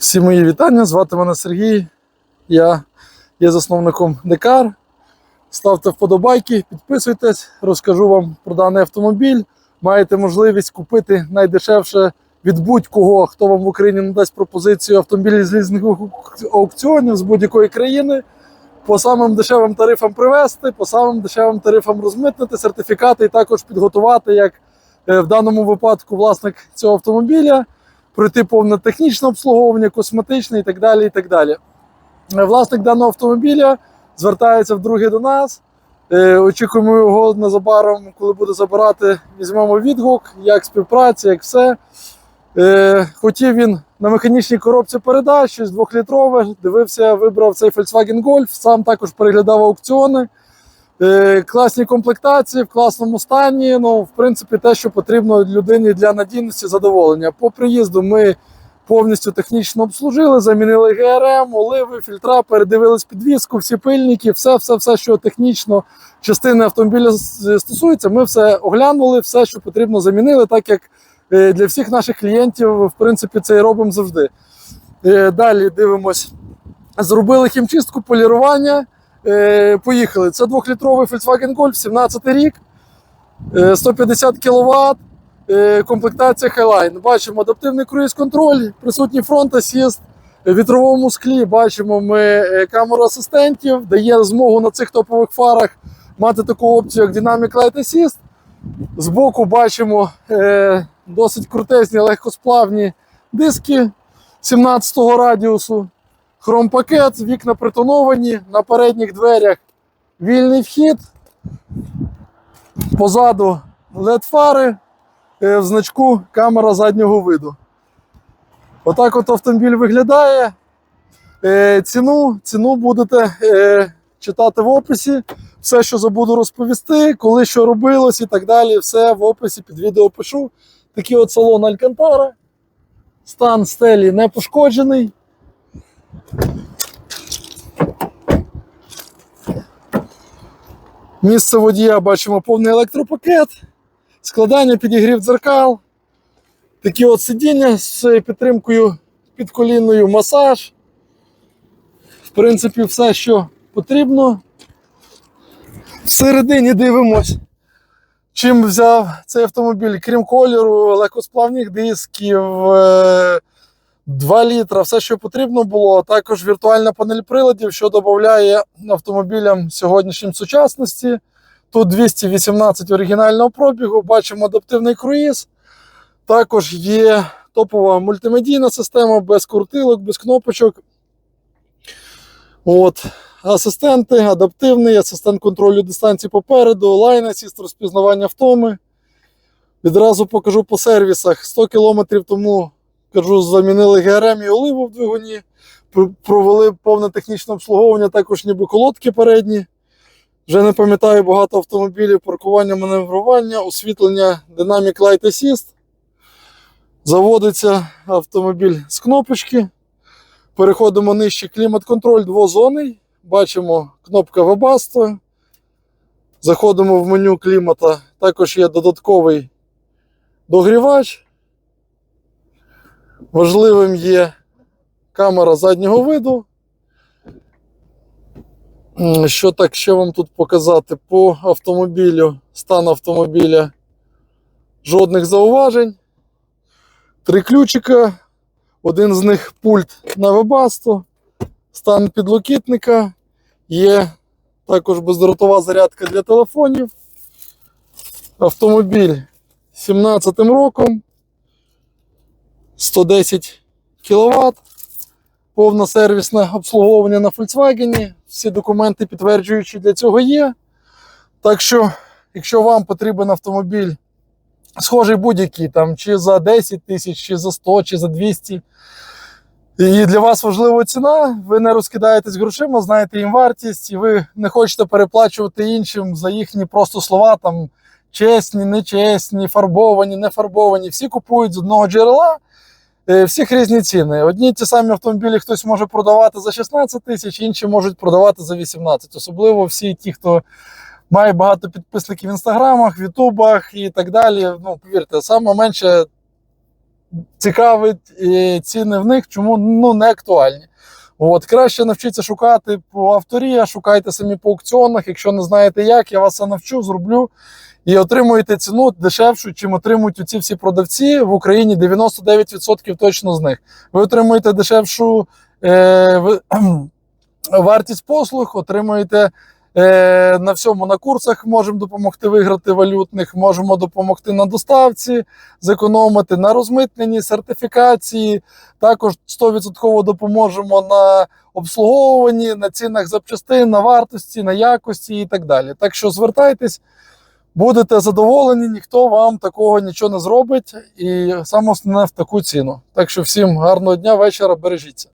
Всі мої вітання, звати мене Сергій. Я є засновником Декар. Ставте вподобайки, підписуйтесь, розкажу вам про даний автомобіль. Маєте можливість купити найдешевше від будь-кого, хто вам в Україні надасть пропозицію автомобілів з різних аукціонів з будь-якої країни. По самим дешевим тарифам привезти, по самим дешевим тарифам розмитнити сертифікати і також підготувати, як е, в даному випадку власник цього автомобіля пройти повне технічне обслуговування, косметичне і так далі. і так далі. Е, Власник даного автомобіля звертається вдруге до нас. Е, Очікуємо його незабаром, коли буде забирати, візьмемо відгук, як співпраця, як все. Е, Хотів він на механічній коробці передач, щось двохлітрове. Дивився, вибрав цей Volkswagen Golf, сам також переглядав аукціони. Е, Класні комплектації в класному стані. Ну, в принципі, те, що потрібно людині для надійності задоволення. По приїзду ми повністю технічно обслужили, замінили ГРМ, оливи, фільтра, передивились підвіску, всі пильники, все, все, все, що технічно частини автомобіля стосується. Ми все оглянули, все, що потрібно, замінили, так як е, для всіх наших клієнтів, в принципі, це і робимо завжди. Е, Далі дивимось. Зробили хімчистку, полірування. Е, Поїхали. Це двохлітровий Volkswagen Golf, 17 рік, е, 150 кВт, е, комплектація Highline. Бачимо адаптивний круїз-контроль, присутній фронт асіст. В вітровому склі бачимо ми е, камеру асистентів, дає змогу на цих топових фарах мати таку опцію, як Dynamic Light Assist. Збоку бачимо е, досить крутезні легкосплавні диски 17-го радіусу. Хромпакет, вікна притоновані, на передніх дверях вільний вхід. Позаду LED-фари, е, в значку камера заднього виду. Отак от автомобіль виглядає. Е, Ціну, ціну будете е, читати в описі. Все, що забуду розповісти, коли що робилось і так далі, все в описі під відео пишу. Такий от салон Алькантара. Стан стелі не пошкоджений. Місце водія бачимо повний електропакет, складання підігрів дзеркал, такі от сидіння з підтримкою підколінною масаж. В принципі, все, що потрібно. Всередині дивимось, чим взяв цей автомобіль, крім кольору, легкосплавних дисків, е, 2 літра, все, що потрібно було. Також віртуальна панель приладів, що додає автомобілям сьогоднішнім сучасності. Тут 218 оригінального пробігу, бачимо адаптивний круїз. Також є топова мультимедійна система без крутилок, без кнопочок. От. Асистенти, адаптивний, асистент контролю дистанції попереду, лайн асіст розпізнавання втоми. Відразу покажу по сервісах. 100 км тому кажу, замінили ГРМ і оливу в двигуні, провели повне технічне обслуговування, також ніби колодки передні. Вже не пам'ятаю багато автомобілів, паркування, маневрування, освітлення Dynamic Light Assist. Заводиться автомобіль з кнопочки. Переходимо нижче клімат-контроль двозонний. Бачимо кнопка Webasto. Заходимо в меню клімата. Також є додатковий догрівач. Важливим є камера заднього виду. Що так ще вам тут показати по автомобілю, стан автомобіля. Жодних зауважень. Три ключика. Один з них пульт на вебасту. Стан підлокітника. Є також бездротова зарядка для телефонів. Автомобіль 17 роком. 110 кВт. Повне сервісне обслуговування на Volkswagen. Всі документи підтверджуючі для цього є. Так що, якщо вам потрібен автомобіль, схожий будь-який, там, чи за 10 тисяч, чи за 100, чи за 200. І для вас важлива ціна, ви не розкидаєтесь грошима, знаєте їм вартість, і ви не хочете переплачувати іншим за їхні просто слова, там чесні, нечесні, фарбовані, не фарбовані. Всі купують з одного джерела. Е, Всіх різні ціни. Одні ті самі автомобілі хтось може продавати за 16 тисяч, інші можуть продавати за 18. Особливо всі ті, хто має багато підписників в інстаграмах, в ютубах і так далі. Ну, повірте, саме менше цікавить ціни в них, чому ну, не актуальні. От, краще навчіться шукати по авторі, шукайте самі по аукціонах. Якщо не знаєте як, я вас це навчу, зроблю. І отримуєте ціну дешевшу, чим отримують ці всі продавці в Україні 99% точно з них. Ви отримуєте дешевшу е, ви- вартість послуг, отримуєте е, на всьому на курсах, можемо допомогти виграти валютних, можемо допомогти на доставці, зекономити на розмитненні, сертифікації. Також 100% допоможемо на обслуговуванні, на цінах запчастин, на вартості, на якості і так далі. Так що звертайтесь, будете задоволені, ніхто вам такого нічого не зробить, і саме основне в таку ціну. Так що всім гарного дня, вечора, бережіться.